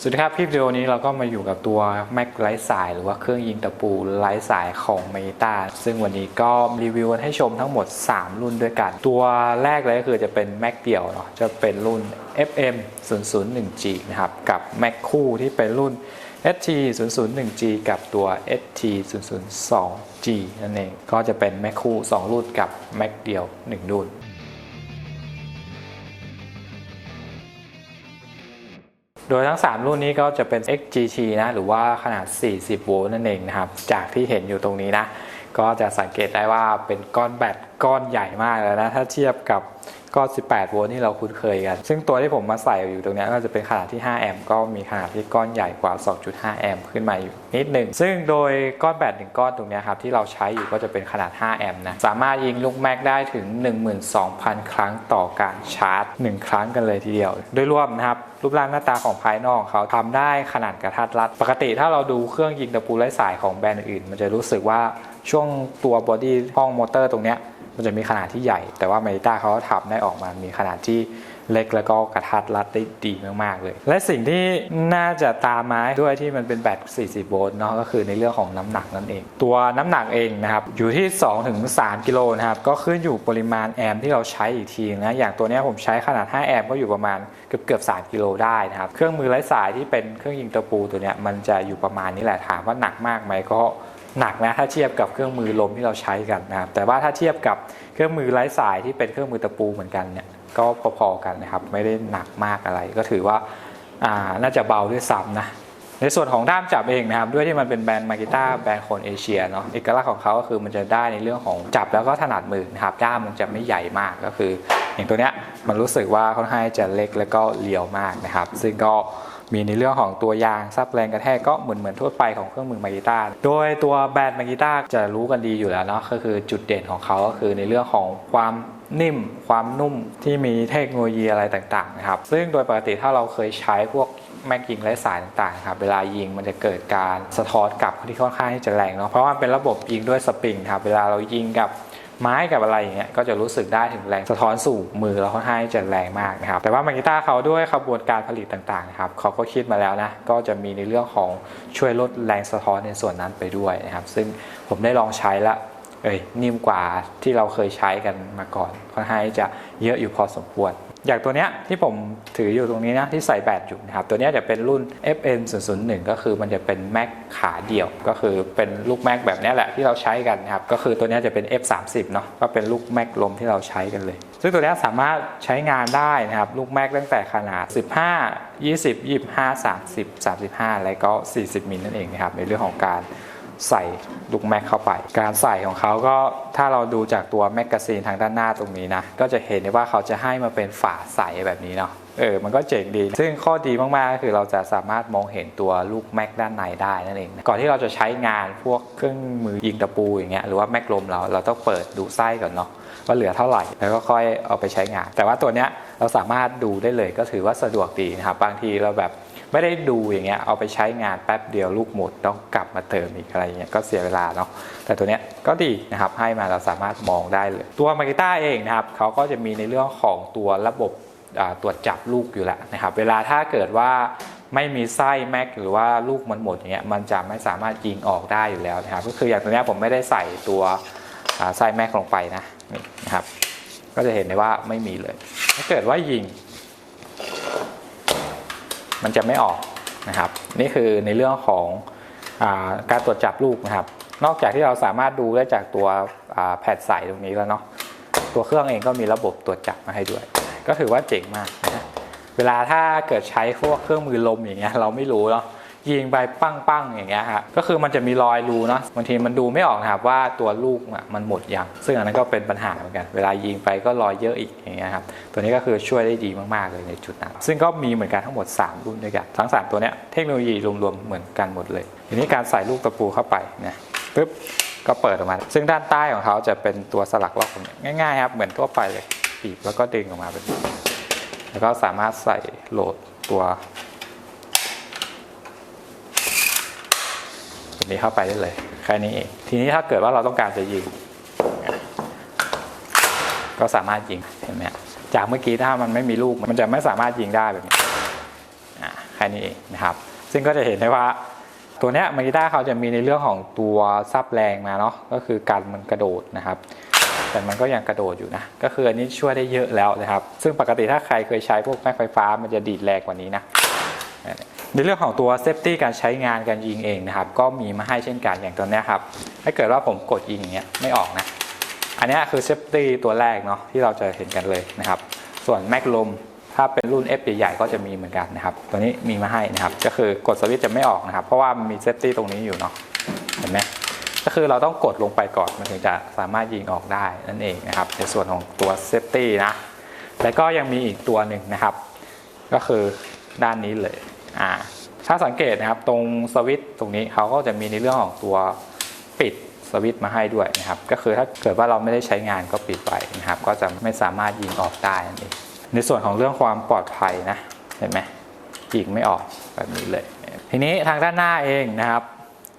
สวัสดีครับคลิปวิดีโอนี้เราก็มาอยู่กับตัว Mac ไร้สายหรือว่าเครื่องยิงตะปูไร้สายของ m e t a ซึ่งวันนี้ก็รีวิวให้ชมทั้งหมด 3 รุ่นด้วยกัน ตัวแรกเลยก็คือจะเป็น Mac เดี่ยวเนาะจะเป็นรุ่น FM 001G นะครับ กับ Mac คู่ที่เป็นรุ่น ST 001G กับตัว ST 002G นั่นเองก็จะเป็น Mac คู่ 2 รุ่นกับ Mac เดี่ยว 1 รุ่น โดยทั้ง 3 รุ่นนี้ก็จะเป็น XGT นะ หรือว่าขนาด 40 โวลต์นั่นเองนะครับ จากที่เห็นอยู่ตรงนี้นะ ก็จะสังเกตได้ว่าเป็นก้อนแบตก้อนใหญ่มากเลยนะ ถ้าเทียบกับ ก้อน18 โวลต์ที่เราคุ้นเคยกัน ซึ่งตัวที่ผมมาใส่อยู่ตรงนี้ก็จะเป็นขนาดที่ 5 แอมป์ก็มีขนาดที่ก้อนใหญ่กว่า 2.5 แอมป์ขึ้นมาอยู่นิดหนึ่ง ซึ่งโดยก้อนแบตหนึ่งก้อนตรงนี้ครับที่เราใช้อยู่ก็จะเป็นขนาด 5 แอมป์นะ สามารถยิงลูกแม็กได้ถึง 12,000 ครั้งต่อการชาร์จ 1 ครั้งกันเลยทีเดียว โดยรวมนะครับรูปร่างหน้าตาของภายนอกเขาทำได้ขนาดกระทัดรัด ปกติถ้าเราดูเครื่องยิงตะปูไร้สายของแบรนด์อื่น มันจะรู้สึกว่าช่วงตัวบอดี้ห้องมอเตอร์ตรงเนี้ย มันจะมีขนาดที่ใหญ่ แต่ว่าเมตาเขาทำได้ออกมามีขนาดที่เล็กแล้วก็กระทัดรัดได้ดีมากๆเลย และสิ่งที่น่าจะตามมาด้วยที่มันเป็นแบต40 โวลต์เนาะก็คือในเรื่องของน้ำหนักนั่นเอง ตัวน้ำหนักเองนะครับอยู่ที่ 2-3 กิโลนะครับก็ขึ้นอยู่ปริมาณแอมป์ที่เราใช้อีกทีนะอย่างตัวนี้ผมใช้ขนาด 5 แอมป์ก็อยู่ประมาณเกือบเกือบ3กิโลได้นะครับเครื่องมือไร้สายที่เป็นเครื่องยิงตะปูตัวเนี้ยมันจะอยู่ประมาณนี้แหละถามว่าหนักมากไหมก็ หนักนะถ้าเทียบกับเครื่องมือลมที่เราใช้กันนะครับแต่ว่าถ้าเทียบกับเครื่องมือไร้สายที่เป็นเครื่องมือตะปูเหมือนกันเนี่ยก็พอๆกันนะครับไม่ได้หนักมากอะไร ก็ถือว่าอ่าน่าจะเบาด้วยซ้ำนะในส่วนของด้ามจับเองนะครับด้วยที่มันเป็นแบรนด์มากิต้าแบรนด์คนเอเชียเนาะเอกลักษณ์ของเขาก็คือมันจะได้ในเรื่องของจับแล้วก็ถนัดมือนะครับด้ามมันจะไม่ใหญ่มากก็คือ อย่างตัวเนี้ยมันรู้สึกว่าค่อนข้างจะเล็กแล้วก็เลียวมากนะครับ ซึ่งก็ มีในเรื่องของตัวยางซับแรงกระแทกก็เหมือนเหมือนทั่วไปของเครื่องมือมากิต้าโดยตัวแบรนด์มากิต้าจะรู้กันดีอยู่แล้วเนาะก็คือจุดเด่นของเขาก็คือในเรื่องของความนิ่ม ความนุ่มที่มีเทคโนโลยีอะไรต่างๆนะครับ ซึ่งโดยปกติถ้าเราเคยใช้พวกแม็กยิงไร้สายต่างๆครับเวลายิงมันจะเกิดการสะท้อนกลับที่ค่อนข้างที่จะแรงเนาะเพราะว่าเป็นระบบยิงด้วยสปริงครับเวลาเรายิงกับ ไม้กับอะไรอย่างเงี้ยก็จะรู้สึกได้ถึงแรงสะท้อนสู่มือเราค่อนข้างจะแรงมากนะครับแต่ว่ามากิต้าเขาด้วยขบวนการผลิตต่างๆนะครับเขาก็คิดมาแล้วนะก็จะมีในเรื่องของช่วยลดแรงสะท้อนในส่วนนั้นไปด้วยนะครับซึ่งผมได้ลองใช้ละเอ้ยนิ่มกว่าที่เราเคยใช้กันมาก่อนค่อนข้างจะเยอะอยู่พอสมควร อย่างตัวเนี้ยที่ผมถืออยู่ตรงนี้นะที่ใส่แบตอยู่นะครับตัวเนี้ยจะเป็นรุ่น FN 0 0 1ก็คือมันจะเป็นแม็กขาเดี่ยว ก็คือเป็นลูกแม็กแบบนี้แหละที่เราใช้กันนะครับก็คือตัวเนี้ยจะเป็น F 3 0เนาะก็เป็นลูกแม็กลมที่เราใช้กันเลย ซึ่งตัวเนี้ยสามารถใช้งานได้นะครับลูกแม็กตั้งแต่ขนาด 15 20 25 30 35 และก็ 40มิลนั่นเองนะครับในเรื่องของการ ใส่ลูกแม็กเข้าไป การใส่ของเขาก็ถ้าเราดูจากตัวแมกกาซีนทางด้านหน้าตรงนี้นะ ก็จะเห็นได้ว่าเขาจะให้มาเป็นฝาใสแบบนี้เนาะเออ มันก็เจ๋งดี ซึ่งข้อดีมาก ๆ ก็คือเราจะสามารถมองเห็นตัวลูกแม็กด้านในได้นั่นเองนะก่อนที่เราจะใช้งานพวกเครื่องมือยิงตะปูอย่างเงี้ย หรือว่าแม็กลมเรา เราต้องเปิดดูไส้ก่อนเนาะว่าเหลือเท่าไหร่ แล้วก็ค่อยเอาไปใช้งาน แต่ว่าตัวเนี้ยเราสามารถดูได้เลยก็ถือว่าสะดวกดีนะครับ บางทีเราแบบ ไม่ได้ดูอย่างเงี้ยเอาไปใช้งานแป๊บเดียวลูกหมดต้องกลับมาเติมอีกอะไรเงี้ยก็เสียเวลาเนาะแต่ตัวเนี้ยก็ดีนะครับให้มาเราสามารถมองได้เลย ตัวมากิต้าเองนะครับเขาก็จะมีในเรื่องของตัวระบบตรวจจับลูกอยู่แล้วนะครับเวลาถ้าเกิดว่าไม่มีไส้แม็กหรือว่าลูกมันหมดอย่างเงี้ยมันจะไม่สามารถยิงออกได้อยู่แล้วนะครับก็คืออย่างตัวเนี้ยผมไม่ได้ใส่ตัวไส้แม็กลงไปนะนี่นะครับก็จะเห็นได้ว่าไม่มีเลย ถ้าเกิดว่ายิง มันจะไม่ออกนะครับ นี่คือในเรื่องของอาการตรวจจับลูกนะครับ นอกจากที่เราสามารถดูได้จากตัวแผ่นใสตรงนี้แล้วเนาะตัวเครื่องเองก็มีระบบตรวจจับมาให้ด้วย ก็ถือว่าเจ๋งมากนะเวลาถ้าเกิดใช้พวกเครื่องมือลมอย่างเงี้ยเราไม่รู้เนาะ ยิงไปปั้งๆอย่างเงี้ยฮะก็คือมันจะมีรอยรูเนาะบางทีมันดูไม่ออกนะครับว่าตัวลูกอะมันหมดยังซึ่งอันนั้นก็เป็นปัญหาเหมือนกัน เวลายิงไปก็รอยเยอะอีกอย่างเงี้ยครับตัวนี้ก็คือช่วยได้ดีมากๆเลยในจุดนั้นซึ่งก็มีเหมือนกันทั้งหมด 3 รุ่นด้วยกันทั้ง 3 ตัวเนี้ยเทคโนโลยีรวมๆเหมือนกันหมดเลยทีนี้การใส่ลูกตะปูเข้าไปนะปึ๊บก็เปิดออกมา ซึ่งด้านใต้ของเขาจะเป็นตัวสลักล็อกงนี้ง่ายๆครับเหมือนทั่วไปเลยบีบแล้วก็ดึงออกมาเป็นแล้วก็สามารถใส่โหลดตัว นี้เข้าไปได้เลยแค่นี้เองทีนี้ถ้าเกิดว่าเราต้องการจะยิง ก็สามารถยิงเห็นไหมจากเมื่อกี้ถ้ามันไม่มีลูกมันจะไม่สามารถยิงได้แบบนี้แค่นี้เองนะครับ ซึ่งก็จะเห็นได้ว่าตัวเนี้ยมากิต้าเขาจะมีในเรื่องของตัวซับแรงมาเนาะก็คือการมันกระโดดนะครับ แต่มันก็ยังกระโดดอยู่นะ ก็คืออันนี้ช่วยได้เยอะแล้วนะครับ ซึ่งปกติถ้าใครเคยใช้พวกแม็กไฟฟ้ามันจะดีดแรงกว่านี้นะ ในเรื่องของตัวเซฟตี้การใช้งานการยิงเองนะครับ ก็มีมาให้เช่นกันอย่างตัวนี้ครับถ้าเกิดว่าผมกดยิงอย่างเงี้ยไม่ออกนะ อันนี้คือเซฟตี้ตัวแรกเนาะที่เราจะเห็นกันเลยนะครับ ส่วนแม็กลมถ้าเป็นรุ่น F ใหญ่ๆก็จะมีเหมือนกันนะครับ ตัวนี้มีมาให้นะครับ ก็คือกดสวิตช์จะไม่ออกนะครับ เพราะว่ามีเซฟตี้ตรงนี้อยู่เนาะเห็นไหมก็คือเราต้องกดลงไปก่อนมันถึงจะสามารถยิงออกได้นั่นเองนะครับ ในส่วนของตัวเซฟตี้นะแล้วก็ยังมีอีกตัวหนึ่งนะครับ ก็คือด้านนี้เลย อ่าถ้าสังเกตนะครับตรงสวิตช์ตรงนี้เขาก็จะมีในเรื่องของตัวปิดสวิตช์มาให้ด้วยนะครับ ก็คือถ้าเกิดว่าเราไม่ได้ใช้งานก็ปิดไว้นะครับ ก็จะไม่สามารถยิงออกได้นั่นเองในส่วนของเรื่องความปลอดภัยนะเห็นไหมยิงไม่ออกแบบนี้เลย ทีนี้ทางด้านหน้าเองนะครับ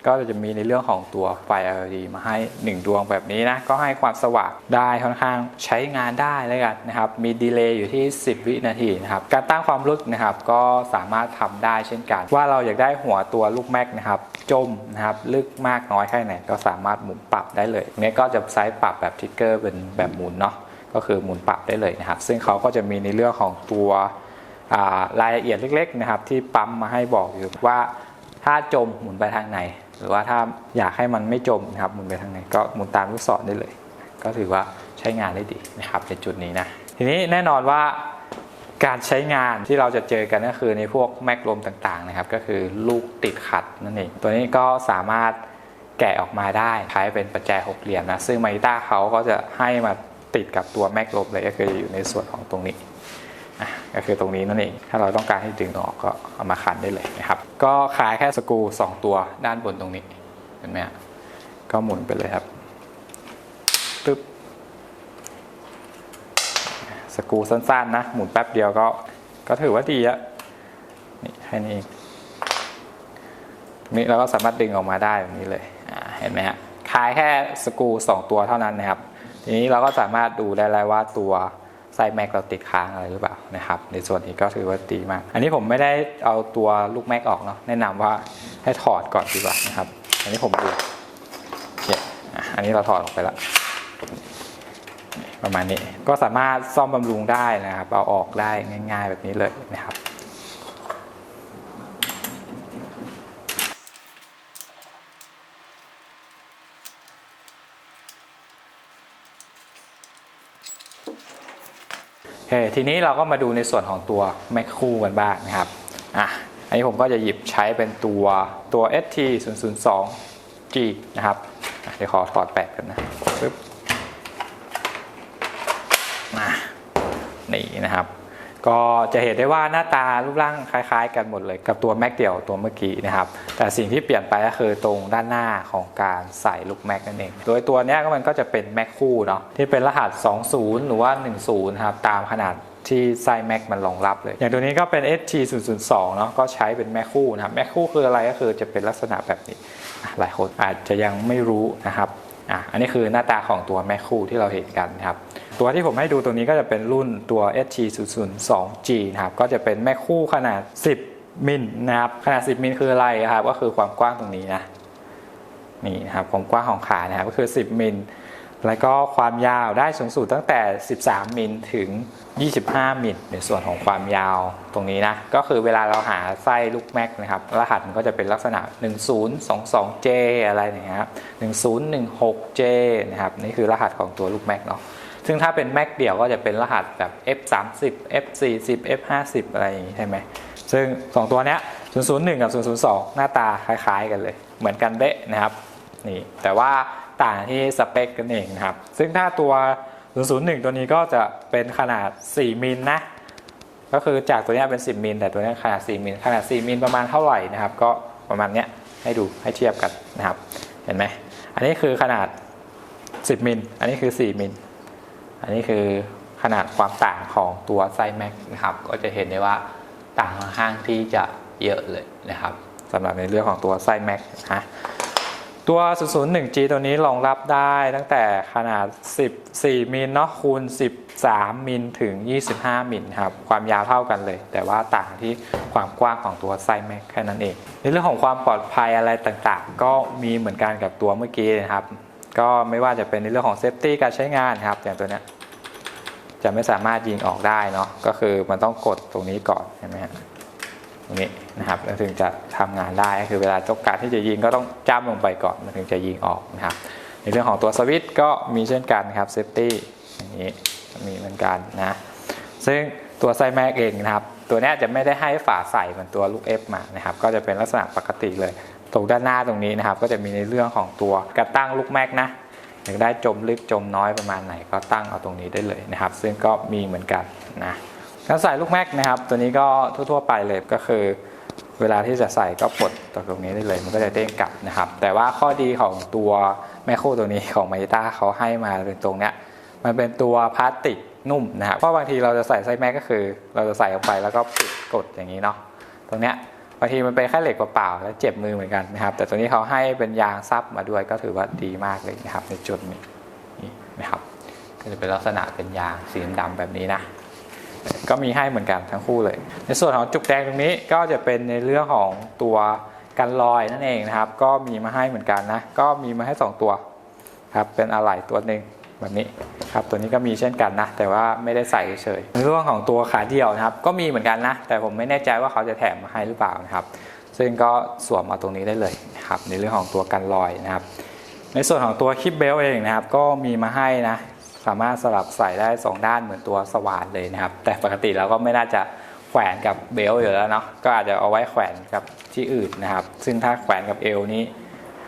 ก็จะมีในเรื่องของตัวไฟ LED มาให้ 1 ดวงแบบนี้นะ ก็ให้ความสว่างได้ค่อนข้างใช้งานได้เลยกันนะครับ มีดีเลย์อยู่ที่ 10 วินาทีนะครับ การตั้งความลึกนะครับก็สามารถทำได้เช่นกัน ว่าเราอยากได้หัวตัวลูกแม็กนะครับจมนะครับลึกมากน้อยแค่ไหนก็สามารถหมุนปรับได้เลยเนี้ยก็จะใช้ปรับแบบทิกเกอร์เป็นแบบหมุนเนาะก็คือหมุนปรับได้เลยนะครับ ซึ่งเขาก็จะมีในเรื่องของตัวรายละเอียดเล็กๆนะครับที่ปั๊มมาให้บอกอยู่ว่า ถ้าจมหมุนไปทางไหน หรือว่าถ้าอยากให้มันไม่จมนะครับหมุนไปทางไหนก็หมุนตามลูกศรได้เลย ก็ถือว่าใช้งานได้ดีนะครับในจุดนี้นะทีนี้แน่นอนว่าการใช้งานที่เราจะเจอกันก็คือในพวกแมกลมต่างๆนะครับ ก็คือลูกติดขัดนั่นเองตัวนี้ก็สามารถแกะออกมาได้ใช้เป็นปัจจัยหกเหลี่ยมนะซึ่งมาริต้าเขาก็จะให้มาติดกับตัวแมกลมเลยก็คืออยู่ในส่วนของตรงนี้ ก็คือตรงนี้นั่นเอง ถ้าเราต้องการให้ดึงออกก็เอามาขันได้เลยนะครับ ก็ขายแค่สกู2ตัวด้านบนตรงนี้ เห็นไหมฮะก็หมุนไปเลยครับตึ๊บสกูสั้นๆนะ หมุนแป๊บเดียวก็ ก็ถือว่าดีอะนี่แค่นี้เองนี่เราก็สามารถดึงออกมาได้แบบนี้เลยเห็นไหมฮะขายแค่สกู2ตัวเท่านั้นนะครับ ทีนี้เราก็สามารถดูได้แล้วว่าตัว ไส้แม็กเราติดค้างอะไรหรือเปล่านะครับ ในส่วนนี้ก็ถือว่าดีมาก อันนี้ผมไม่ได้เอาตัวลูกแม็กออกเนาะแนะนำว่าให้ถอดก่อนดีกว่านะครับ อันนี้ผมดูโอเคอันนี้เราถอดออกไปแล้วประมาณนี้ก็สามารถซ่อมบำรุงได้นะครับ เอาออกได้ง่าย ๆ แบบนี้เลยนะครับ เคทีนี้เราก็มาดูในส่วนของตัวแมคคู่กันบ้างนะครับอะอันนี้ผมก็จะหยิบใช้เป็นตัวตัว ST 0 0 2 G นะครับเดี๋ยวขอถอดแปะกันนะปึ๊บนี่นะครับ ก็จะเห็นได้ว่าหน้าตารูปร่างคล้ายๆ กันหมดเลยกับตัวแม็กเดี่ยวตัวเมื่อกี้นะครับ แต่สิ่งที่เปลี่ยนไปก็คือตรงด้านหน้าของการใส่ลูกแม็กนั่นเอง โดยตัวนี้ก็มันก็จะเป็นแม็กคู่เนาะที่เป็นรหัส 20 หรือว่า 10ครับตามขนาดที่ไส้แม็กมันรองรับเลย อย่างตัวนี้ก็เป็น ST 0 0 2เนาะก็ใช้เป็นแม็กคู่นะครับแม็กคู่คืออะไรก็คือจะเป็นลักษณะแบบนี้ หลายคนอาจจะยังไม่รู้นะครับอะอันนี้คือหน้าตาของตัวแม่คู่ที่เราเห็นกันนะครับ ตัวที่ผมให้ดูตัวนี้ก็จะเป็นรุ่นตัว ST 0 0 2 G นะครับ ก็จะเป็นแม่คู่ขนาด 10 มิลนะครับ ขนาด 10 มิลคืออะไรครับ ก็คือความกว้างตรงนี้นะ นี่นะครับความกว้างของขานะครับ ก็คือ 10 มิล แล้วก็ความยาวได้สูงสุดตั้งแต่ 13 มิลถึง 25 มิล ในส่วนของความยาวตรงนี้นะ ก็คือเวลาเราหาไส้ลูกแม็กนะครับ รหัสมันก็จะเป็นลักษณะ 1022J อะไรอย่างเงี้ยครับ 1016J นะครับ นี่คือรหัสของตัวลูกแม็กเนาะ ซึ่งถ้าเป็นแม็กเดี่ยวก็จะเป็นรหัสแบบ F30 F40 F50 อะไรอย่างงี้ใช่ไหมซึ่ง 2 ตัวเนี้ย001 กับ 002 หน้าตาคล้าย ๆ กันเลย เหมือนกันเดะนะครับนี่แต่ว่าต่างที่สเปคกันเองนะครับ ซึ่งถ้าตัว 001 ตัวนี้ก็จะเป็นขนาด 4 มิลนะ ก็คือจากตัวนี้เป็น 10 มิลแต่ตัวนี้ขนาด 4 มิลขนาด 4 มิลประมาณเท่าไหร่นะครับ ก็ประมาณเนี้ยให้ดูให้เทียบกันนะครับ เห็นไหม อันนี้คือขนาด 10 มิล อันนี้คือ 4 มิล อันนี้คือขนาดความต่างของตัวไส้แม็กนะครับ ก็จะเห็นได้ว่าต่างค่อนข้างที่จะเยอะเลยนะครับสำหรับในเรื่องของตัวไส้แม็กนะตัว 001G ตัวนี้รองรับได้ตั้งแต่ขนาด 14 มิลเนาะคูณ 13 มิลถึง 25 มิลครับ ความยาวเท่ากันเลย แต่ว่าต่างที่ความกว้างของตัวไซแม็กแค่นั้นเอง ในเรื่องของความปลอดภัยอะไรต่างๆ ก็มีเหมือนกันกับตัวเมื่อกี้นะครับ ก็ไม่ว่าจะเป็นในเรื่องของเซฟตี้การใช้งานครับอย่างตัวเนี้ยจะไม่สามารถยิงออกได้เนาะก็คือมันต้องกดตรงนี้ก่อนเห็นไหมฮะตรงนี้นะครับแล้วถึงจะทำงานได้ก็คือเวลาต้องการที่จะยิงก็ต้องจ้ำลงไปก่อนมันถึงจะยิงออกนะครับในเรื่องของตัวสวิตช์ก็มีเช่นกันครับเซฟตี้อย่างนี้มีเหมือนกันนะซึ่งตัวไซแม็กเองนะครับตัวนี้จะไม่ได้ให้ฝาใส่เหมือนตัวลูก F มานะครับก็จะเป็นลักษณะปกติเลย ตรงด้านหน้าตรงนี้นะครับ ก็จะมีในเรื่องของตัวกระตั้งลูกแม็กนะอยากได้จมลึกจมน้อยประมาณไหนก็ตั้งเอาตรงนี้ได้เลยนะครับ ซึ่งก็มีเหมือนกันนะการใส่ลูกแม็กนะครับ ตัวนี้ก็ทั่ว ๆ ไปเลยก็คือ เวลาที่จะใส่ก็ปลดตรงนี้ได้เลย มันก็จะเด้งกลับนะครับ แต่ว่าข้อดีของตัวแม่คู่ตัวนี้ของมา i ต้าเขาให้มาเป็นตรงเนี้ยมันเป็นตัวพลาสติกนุ่มนะครับเพราะบางทีเราจะใส่ไส้แม็กก็คือ เราจะใส่ลงไปแล้วก็ปิดกดอย่างนี้เนาะตรงเนี้ยางทีมันเป็นแค่เหล็กเปล่าๆแล้วเจ็บมือเหมือนกันนะครับ แต่ตัวนี้เขาให้เป็นยางซับมาด้วยก็ถือว่าดีมากเลยนะครับ ในจุดนี้นี่นะครับก็จะเป็นลักษณะเป็นยางสีดำๆแบบนี้นะ ก็มีให้เหมือนกันทั้งคู่เลย ในส่วนของจุกแดงตรงนี้ก็จะเป็นในเรื่องของตัวกันรอยนั่นเองนะครับ ก็มีมาให้เหมือนกันนะ ก็มีมาให้ 2 ตัวครับเป็นอะไหล่ตัวหนึ่ง แบบนี้ครับตัวนี้ก็มีเช่นกันนะ แต่ว่าไม่ได้ใส่เฉยๆในเรื่องของตัวขาเดี่ยวนะครับก็มีเหมือนกันนะ แต่ผมไม่แน่ใจว่าเขาจะแถมมาให้หรือเปล่านะครับ ซึ่งก็สวมมาตรงนี้ได้เลยนะครับในเรื่องของตัวกันรอยนะครับ ในส่วนของตัวคลิปเบลเองนะครับ ก็มีมาให้นะสามารถสลับใส่ได้ 2 ด้านเหมือนตัวสว่านเลยนะครับ แต่ปกติเราก็ไม่น่าจะแขวนกับเบลอยู่แล้วเนาะก็อาจจะเอาไว้แขวนกับที่อื่นนะครับ ซึ่งถ้าแขวนกับเอวนี้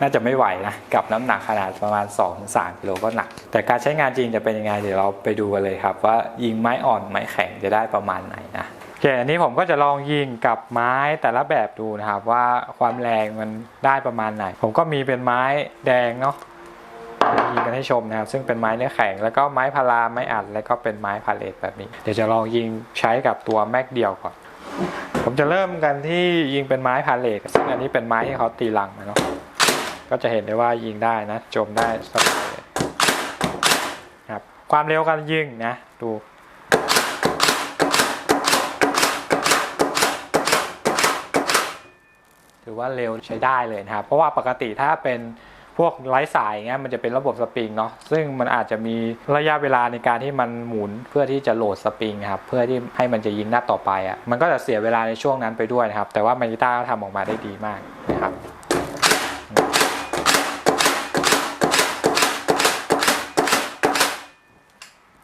น่าจะไม่ไหวนะกับน้ำหนักขนาดประมาณ 2-3กิโลก็หนัก แต่การใช้งานจริงจะเป็นยังไงเดี๋ยวเราไปดูกันเลยครับ ว่ายิงไม้อ่อนไม้แข็งจะได้ประมาณไหนนะโอเคอันนี้ผมก็จะลองยิงกับไม้แต่ละแบบดูนะครับ ว่าความแรงมันได้ประมาณไหน ผมก็มีเป็นไม้แดงเนาะยิงกันให้ชมนะครับ ซึ่งเป็นไม้เนื้อแข็งแล้วก็ไม้พาราไม้อัด แล้วก็เป็นไม้พาเลตแบบนี้ เดี๋ยวจะลองยิงใช้กับตัวแม็กเดียวก่อน ผมจะเริ่มกันที่ยิงเป็นไม้พาเลตซึ่งอันนี้เป็นไม้ที่เขาตีลังนะเนาะ ก็จะเห็นได้ว่ายิงได้นะจมได้สบายเลยครับความเร็วการยิงนะดูถือว่าเร็วใช้ได้เลยนะครับ เพราะว่าปกติถ้าเป็นพวกไร้สายเงี้ยมันจะเป็นระบบสปริงเนาะซึ่งมันอาจจะมีระยะเวลาในการที่มันหมุนเพื่อที่จะโหลดสปริงครับเพื่อที่ให้มันจะยิงหนัดต่อไปอะ่ะมันก็จะเสียเวลาในช่วงนั้นไปด้วยนะครับ แต่ว่ามาริต้าก็ทำออกมาได้ดีมากนะครับ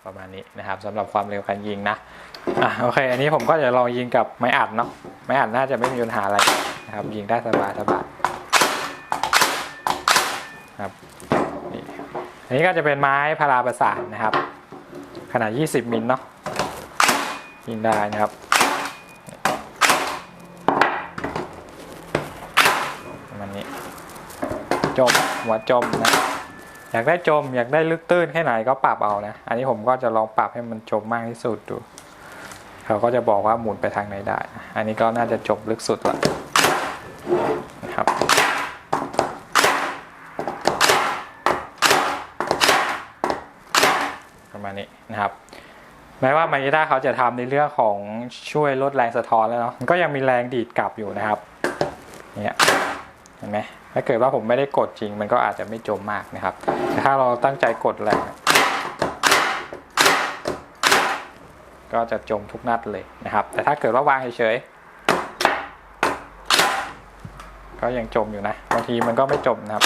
ประมาณนี้นะครับสำหรับความเร็วการยิงนะอะโอเค อันนี้ผมก็จะลองยิงกับไม้อัดเนาะไม้อัดน่าจะไม่มีปัญหาอะไรนะครับยิงได้สบายสบายครับนี่อันนี้ก็จะเป็นไม้พาราประสานนะครับ ขนาด 20 มิลเนาะยิงได้นะครับประมาณนี้จมหัวจมนะ อยากได้จมอยากได้ลึกตื้นแค่ไหนก็ปรับเอานะ อันนี้ผมก็จะลองปรับให้มันจมมากที่สุดดู เขาก็จะบอกว่าหมุนไปทางไหนได้ อันนี้ก็น่าจะจบลึกสุดละนะครับประมาณนี้นะครับแม้ว่ามาริด้าเขาจะทำในเรื่องของช่วยลดแรงสะท้อนแล้วเนาะก็ยังมีแรงดีดกลับอยู่นะครับเนี่ยเห็นไหม ถ้าเกิดว่าผมไม่ได้กดจริง มันก็อาจจะไม่จมมากนะครับแต่ถ้าเราตั้งใจกดแรงก็จะจมทุกนัดเลยนะครับ แต่ถ้าเกิดว่าวางเฉยๆก็ยังจมอยู่นะบางทีมันก็ไม่จมนะครับ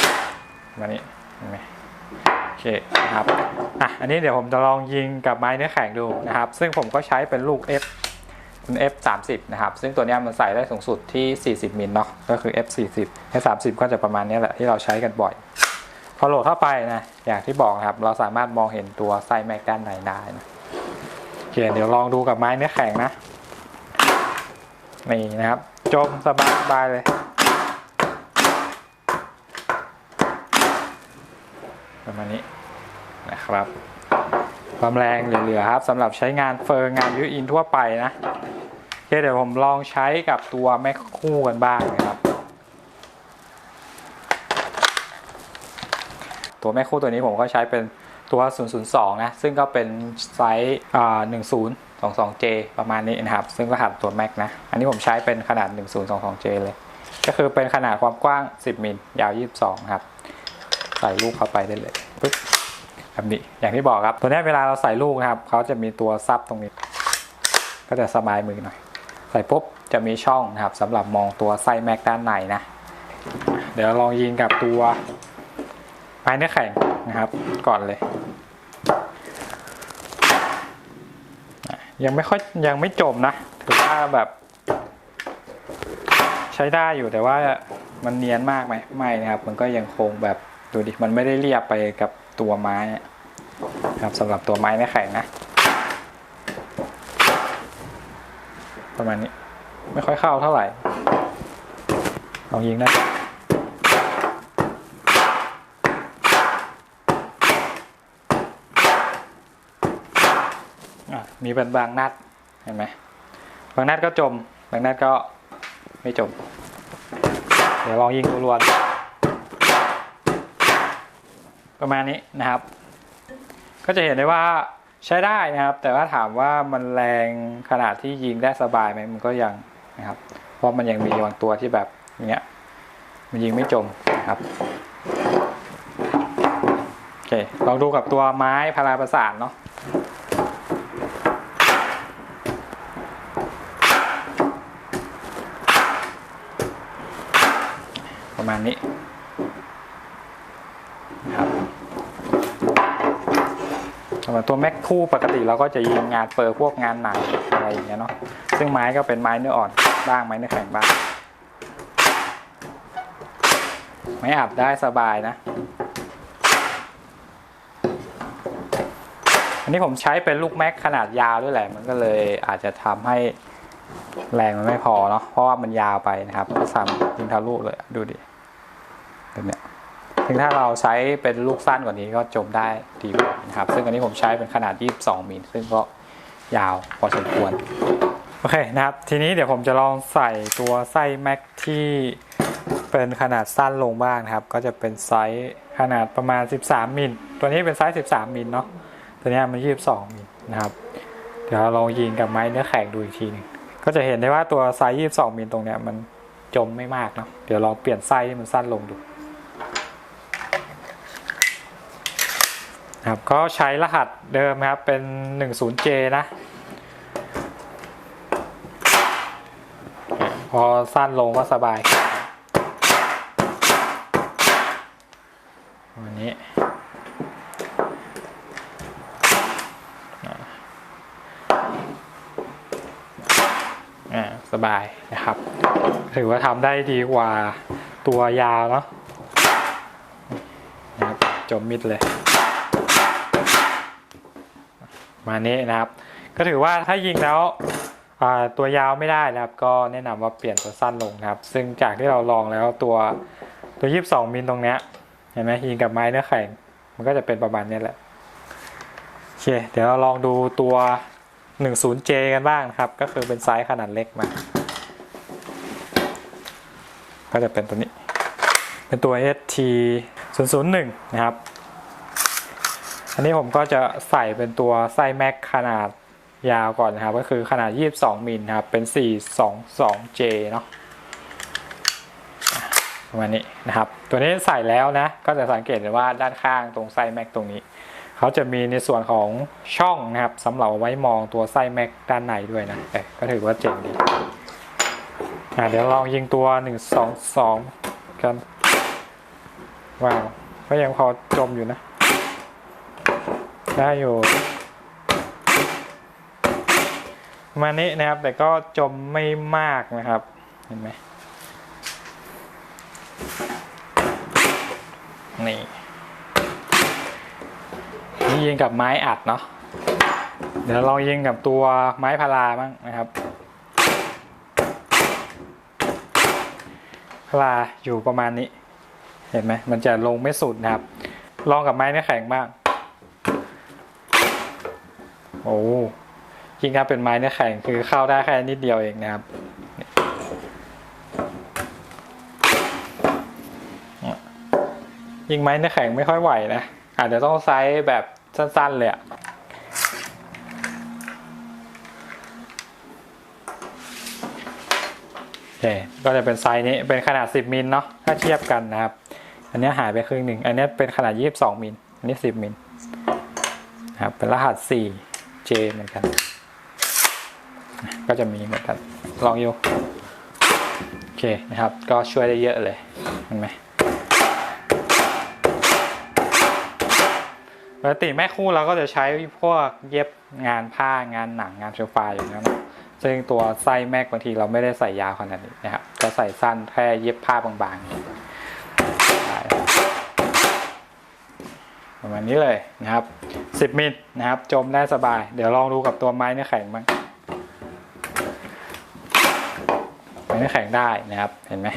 มานี้เห็นไหมโอเคนะครับอะอันนี้เดี๋ยวผมจะลองยิงกับไม้เนื้อแข็งดูนะครับ ซึ่งผมก็ใช้เป็นลูก F เป็น F 3 0 นะครับ ซึ่งตัวนี้มันใส่ได้สูงสุดที่ 40 มิลเนาะ ก็คือ F 4 0 F 3 0 ก็จะประมาณนี้แหละที่เราใช้กันบ่อย พอโหลดเข้าไปนะ อย่างที่บอกครับ เราสามารถมองเห็นตัวไส้แม็กด้านในได้นะโอเคเดี๋ยวลองดูกับไม้เนื้อแข็งนะ นี่นะครับ จมสบายสบายเลยประมาณนี้นะครับ ความแรงเหลือๆครับสำหรับใช้งานเฟอร์งานยูอินทั่วไปนะเดี๋ยวผมลองใช้กับตัวแม่คู่กันบ้างนะครับ ตัวแม่คู่ตัวนี้ผมก็ใช้เป็นตัว 002 นะ ซึ่งก็เป็นไซส์ 1022J ประมาณนี้นะครับ ซึ่งรหัสตัว Mac นะ อันนี้ผมใช้เป็นขนาด 1022J เลย ก็คือเป็นขนาดความกว้าง 10 มิล ยาว 22 ครับ ใส่ลูกเข้าไปได้เลยปึ๊บ แบบนี้ อย่างที่บอกครับ ตัวนี้เวลาเราใส่ลูกนะครับเขาจะมีตัวซับตรงนี้ ก็จะสบายมือหน่อย ใส่ปุ๊บจะมีช่องนะครับสำหรับมองตัวไส้แม็กด้านในนะ เดี๋ยวลองยิงกับตัวไม้เนื้อแข็งนะครับ ก่อนเลยยังไม่ค่อยยังไม่จมนะถือว่าแบบใช้ได้อยู่แต่ว่ามันเนียนมากไหมไม่นะครับ มันก็ยังคงแบบดูดิมันไม่ได้เรียบไปกับ ตัวไม้ครับสำหรับตัวไม้เนื้อแข็งนะ ประมาณนี้ไม่ค่อยเข้าเท่าไหร่ลองยิงนะมีเป็นบางนัดเห็นไหมบางนัดก็จม บางนัดก็ไม่จม เดี๋ยวลองยิงรัวๆ ประมาณนี้นะครับ ก็จะเห็นได้ว่าใช้ได้นะครับ แต่ว่าถามว่ามันแรงขนาดที่ยิงได้สบายไหมมันก็ยังนะครับ เพราะมันยังมีบางตัวที่แบบเนี้ยมันยิงไม่จมนะครับโอเคลองดูกับตัวไม้พาราประสานเนาะประมาณนี้ครับ สำหรับตัวแม็กคู่ปกติเราก็จะยิงงานเปิดพวกงานหนังอะไรอย่างเงี้ยเนาะซึ่งไม้ก็เป็นไม้เนื้ออ่อนบ้างไม้เนื้อแข็งบ้าง ไม่อัดได้สบายนะ อันนี้ผมใช้เป็นลูกแม็กขนาดยาวด้วยแหละ มันก็เลยอาจจะทำให้แรงมันไม่พอเนาะเพราะว่ามันยาวไปนะครับก็ซ้ำยิงทะลุเลยดูดิ ถึงถ้าเราใช้เป็นลูกสั้นกว่านี้ก็จมได้ดีกว่านะครับ ซึ่งอันนี้ผมใช้เป็นขนาด 22มิลซึ่งก็ยาวพอสมควร โอเคนะครับ ทีนี้เดี๋ยวผมจะลองใส่ตัวไส้แม็กที่เป็นขนาดสั้นลงบ้างนะครับ ก็จะเป็นไซส์ขนาดประมาณ 13มิลตัวนี้เป็นไซส์ 13มิลเนาะ ตัวนี้มัน 22มิลนะครับ เดี๋ยวเราลองยิงกับไม้เนื้อแข็งดูอีกทีหนึงก็จะเห็นได้ว่าตัวไซส์ 22มิลตรงเนี้ยมันจมไม่มากเนาะ เดี๋ยวลองเปลี่ยนไส้ให้มันสั้นลงดู ครับก็ใช้รหัสเดิมครับเป็น 10J นะ พอสั้นลงก็สบายวันนี้อ่าสบายนะครับ ถือว่าทำได้ดีกว่าตัวยาวเนาะนะครับจมมิดเลย มานี้นะครับ ก็ถือว่าถ้ายิงแล้วตัวยาวไม่ได้นะครับ ก็แนะนำว่าเปลี่ยนตัวสั้นลงนะครับ ซึ่งจากที่เราลองแล้วตัวตัว 22 มิลตรงเนี้ยเห็นไหมยิงกับไม้เนื้อแข็งมันก็จะเป็นประมาณนี้แหละโอเคเดี๋ยวเราลองดูตัว 10J กันบ้างนะครับ ก็คือเป็นไซส์ขนาดเล็กมา ก็จะเป็นตัวนี้ เป็นตัว ST 001 นะครับ อันนี้ผมก็จะใส่เป็นตัวไส้แม็กขนาดยาวก่อนนะครับ ก็คือขนาด 22มิลครับ เป็น 422J เนาะประมาณนี้นะครับ ตัวนี้ใส่แล้วนะ ก็จะสังเกตเห็นว่าด้านข้างตรงไส้แม็กตรงนี้ เขาจะมีในส่วนของช่องนะครับสำหรับไว้มองตัวไส้แม็กด้านในด้วยนะเอ๊ก็ถือว่าเจ๋งดีอะเดี๋ยวลองยิงตัว 122 กัน ว้าว ก็ยังพอจมอยู่นะ ได้อยู่ มานี้นะครับ แต่ก็จมไม่มากนะครับ เห็นไหมนี่นี่ยิงกับไม้อัดเนาะเดี๋ยวลองยิงกับตัวไม้พาราบ้างนะครับพาราอยู่ประมาณนี้ เห็นไหมมันจะลงไม่สุดนะครับ ลองกับไม้เนื้อแข็งบ้าง อ้จริงครับเป็นไม้เนื้อแข็งคือเข้าได้แค่นิดเดียวเองนะครับยิงไม้เนื้อแข็งไม่ค่อยไหวนะอาจจะต้องไซส์แบบสั้นๆเลยอะโอเคก็จะเป็นไซส์นี้เป็นขนาด 10 มิลเนาะถ้าเทียบกันนะครับ อันนี้หายไปครึ่งหนึ่ง อันนี้เป็นขนาด 22 มิลอันนี้ 10 มิลนะครับเป็นรหัส 4 J เหมือนกัน ก็จะมีเหมือนกัน ลองอยู่โอเคนะครับ ก็ช่วยได้เยอะเลยเห็นไหมปกติแม่คู่เราก็จะใช้พวกเย็บงานผ้างานหนังงานโซฟาอย่างนั้นนะซึ่งตัวไส้แม็กบางทีเราไม่ได้ใส่ยาวขนาดนี้นะครับก็ใส่สั้นแค่เย็บผ้าบางๆ ได้ ประมาณนี้เลยนะครับ 10มิลนะครับ จมได้สบาย เดี๋ยวลองดูกับตัวไม้เนื้อแข็งบ้างไม้เนื้อแข็งได้นะครับ เห็นไหม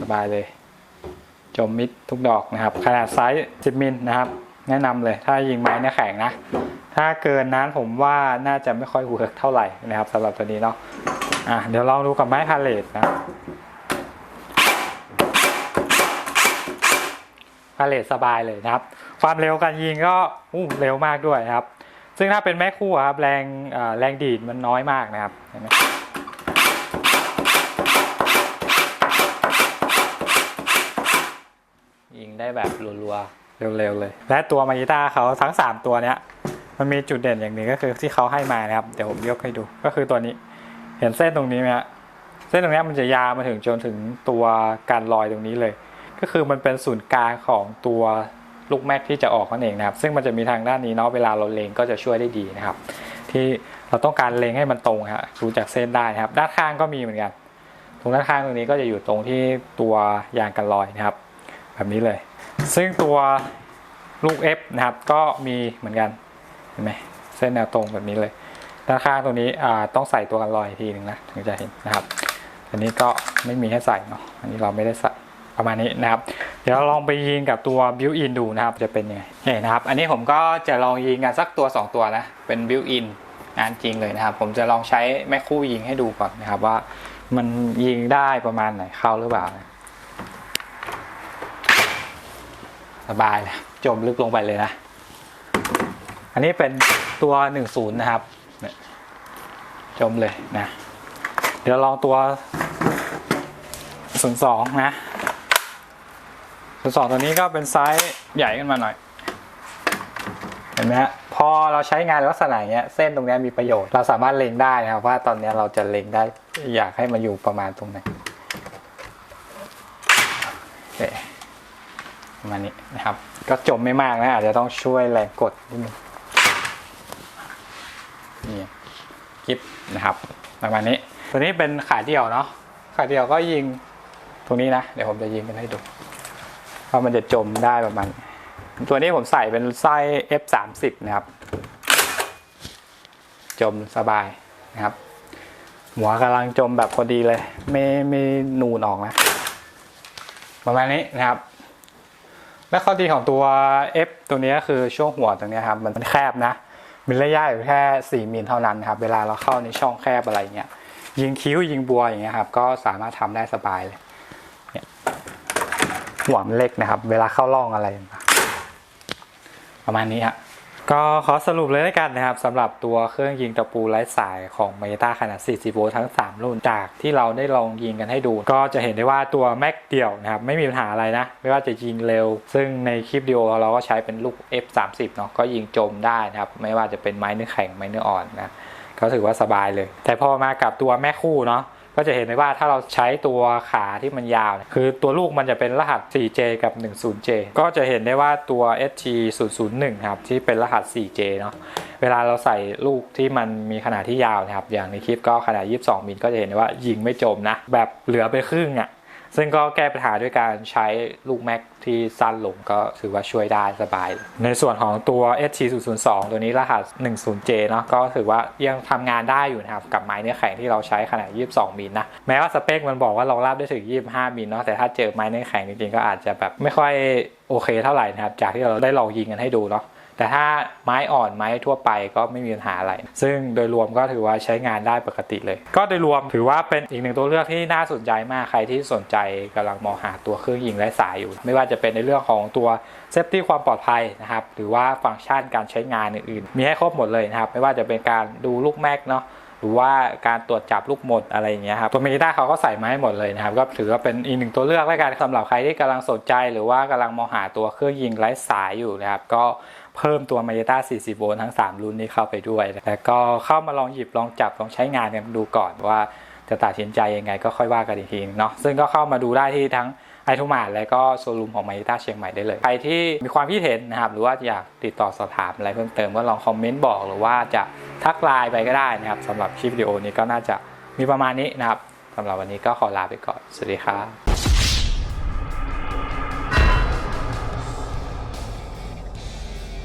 สบายเลย จมมิดทุกดอกนะครับ ขนาดไซส์ 10มิลนะครับ แนะนำเลย ถ้ายิงไม้เนื้อแข็งนะ ถ้าเกินนั้นผมว่าน่าจะไม่ค่อยเวิร์กเท่าไหร่นะครับสำหรับตัวนี้เนาะอะเดี๋ยวลองดูกับไม้พาเลตนะ พาเลตสบายเลยนะครับ ความเร็วการยิงก็อู้เร็วมากด้วยนะครับ ซึ่งถ้าเป็นแม่คู่อะครับแรงอ่าแรงดีดมันน้อยมากนะครับเห็นไหมยิงได้แบบรัวๆ เร็วๆเลย และตัวมายิต้าเขาทั้ง 3 ตัวเนี้ย มันมีจุดเด่นอย่างหนึ่งก็คือที่เขาให้มานะครับ เดี๋ยวผมยกให้ดู ก็คือตัวนี้ เห็นเส้นตรงนี้ไหมฮะ เส้นตรงนี้มันจะยาวมาถึงจนถึงตัวการลอยตรงนี้เลย ก็คือมันเป็นศูนย์กลางของตัวลูกแม็กที่จะออกนั่นเองนะครับ ซึ่งมันจะมีทางด้านนี้เนาะเวลาเราเลงก็จะช่วยได้ดีนะครับ ที่เราต้องการเลงให้มันตรงฮะดูจากเส้นได้นะครับ ด้านข้างก็มีเหมือนกัน ตรงด้านข้างตรงนี้ก็จะอยู่ตรงที่ตัวยางกันลอยนะครับ แบบนี้เลย ซึ่งตัวลูก F นะครับ ก็มีเหมือนกันเห็นไหมเส้นแนวตรงแบบนี้เลย ด้านข้างตรงนี้ต้องใส่ตัวกันลอยอีกทีหนึ่งนะถึงจะเห็นนะครับ อันนี้ก็ไม่มีให้ใส่เนาะอันนี้เราไม่ได้ใส่ ประมาณนี้นะครับ เดี๋ยวเราลองไปยิงกับตัวบิวอินดูนะครับจะเป็นยังไงเห็นนะครับ อันนี้ผมก็จะลองยิงกันสักตัว 2 ตัวนะเป็นบิวอินงานจริงเลยนะครับ ผมจะลองใช้แม่คู่ยิงให้ดูก่อนนะครับว่ามันยิงได้ประมาณไหนเข้าหรือเปล่า สบายเลยจมลึกลงไปเลยนะ อันนี้เป็นตัว10นะครับจมเลยนะ เดี๋ยวลองตัว02นะ 02ตัวนี้ก็เป็นไซส์ใหญ่ขึ้นมาหน่อย เห็นไหมฮะพอเราใช้งานลักษณะเนี้ยเส้นตรงนี้มีประโยชน์ เราสามารถเล็งได้นะครับว่าตอนนี้เราจะเล็งได้อยากให้มันอยู่ประมาณตรงไหนเประมาณนี้นะครับ ก็จมไม่มากนะ อาจจะต้องช่วยแรงกดนิดนึงนี่กิฟนะครับประมาณนี้ ตัวนี้เป็นขาเดี่ยวเนาะขาเดี่ยวก็ยิงตรงนี้นะ เดี๋ยวผมจะยิงกันให้ดู ว่ามันจะจมได้ประมาณตัวนี้ผมใส่เป็นไส้ F30 นะครับ จมสบายนะครับ หัวกำลังจมแบบพอดีเลย ไม่ไม่นูนออกนะ ประมาณนี้นะครับ และข้อดีของตัว F ตัวนี้ก็คือช่วงหัวตรงนี้ครับ มันแคบนะมีระยะอยู่แค่ 4มิลเท่านั้นครับ เวลาเราเข้าในช่องแคบอะไรเงี้ยยิงคิ้วยิงบัวอย่างเงี้ยครับ ก็สามารถทำได้สบายเลย หัวมันเล็กนะครับ เวลาเข้าร่องอะไร ประมาณนี้ฮะก็ขอสรุปเลยแล้วกันนะครับสำหรับตัวเครื่องยิงตะปูไร้สายของม a ต้าขนาด 40 โวลต์ทั้ง 3 รุ่นจากที่เราได้ลองยิงกันให้ดู ก็จะเห็นได้ว่าตัวแม็กเดี่ยวนะครับ ไม่มีปัญหาอะไรนะ ไม่ว่าจะยิงเร็ว ซึ่งในคลิปวิดีโอเราก็ใช้เป็นลูก F30 เนาะก็ยิงจมได้นะครับ ไม่ว่าจะเป็นไม้เนื้อแข็งไม้เนื้ออ่อนนะก็ถือว่าสบายเลย แต่พอมากับตัวแม่คู่เนาะ ก็จะเห็นได้ว่าถ้าเราใช้ตัวขาที่มันยาวเนี่ยคือตัวลูกมันจะเป็นรหัส 4J กับ 10J ก็จะเห็นได้ว่าตัว SG 001ครับที่เป็นรหัส 4J เนาะเวลาเราใส่ลูกที่มันมีขนาดที่ยาวนะครับอย่างในคลิปก็ขนาด 22มิลก็จะเห็นได้ว่ายิงไม่จมนะแบบเหลือไปครึ่งอะ่ะ ซึ่งก็แก้ปัญหาด้วยการใช้ลูกแม็กที่สั้นลงก็ถือว่าช่วยได้สบาย ในส่วนของตัว ST002 ตัวนี้รหัส 10J เนาะก็ถือว่ายังทำงานได้อยู่นะครับ กับไม้เนื้อแข็งที่เราใช้ขนาด 22 มิลนะ แม้ว่าสเปคมันบอกว่ารองรับได้ถึง 25 มิลเนาะแต่ถ้าเจอไม้เนื้อแข็งจริงๆก็อาจจะแบบไม่ค่อยโอเคเท่าไหร่นะครับจากที่เราได้ลองยิงกันให้ดูเนาะ แต่ถ้าไม้อ่อนไม้ทั่วไปก็ไม่มีปัญหาอะไร ซึ่งโดยรวมก็ถือว่าใช้งานได้ปกติเลย ก็โดยรวมถือว่าเป็นอีกหนึ่งตัวเลือกที่น่าสนใจมากใครที่สนใจกำลังมองหาตัวเครื่องยิงไร้สายอยู่ ไม่ว่าจะเป็นในเรื่องของตัวเซฟตี้ความปลอดภัยนะครับหรือว่าฟังก์ชันการใช้งานอื่นๆ มีให้ครบหมดเลยนะครับไม่ว่าจะเป็นการดูลูกแม็กเนาะหรือว่าการตรวจจับลูกหมดอะไรอย่างเงี้ยครับตัวเมกิต้าเขาก็ใส่มาให้หมดเลยนะครับ ก็ถือว่าเป็นอีกหนึ่งตัวเลือกแล้วกันสำหรับใครที่กำลังสนใจ หรือว่ากำลังมองหาตัวเครื่องยิงไร้สายอยู่นะครับ ก็ เพิ่มตัว m a g e t a 40 โวลต์ทั้ง 3 รุ่นนี้เข้าไปด้วย แล้วก็เข้ามาลองหยิบลองจับลองใช้งานกันดูก่อนว่าจะตัดสินใจยังไงก็ค่อยว่ากันอีกทีเนาะซึ่งก็เข้ามาดูได้ที่ทั้งไอทูมาและก็โชว์รูมของ m a g e t a เชียงใหม่ได้เลย ใครที่มีความคิดเห็นนะครับ หรือว่าอยากติดต่อสอบถามอะไรเพิ่มเติมก็ลองคอมเมนต์บอกหรือว่าจะทักไลน์ไปก็ได้นะครับสำหรับคลิปวิดีโอนี้ก็น่าจะมีประมาณนี้นะครับสำหรับวันนี้ก็ขอลาไปก่อน สวัสดีครับ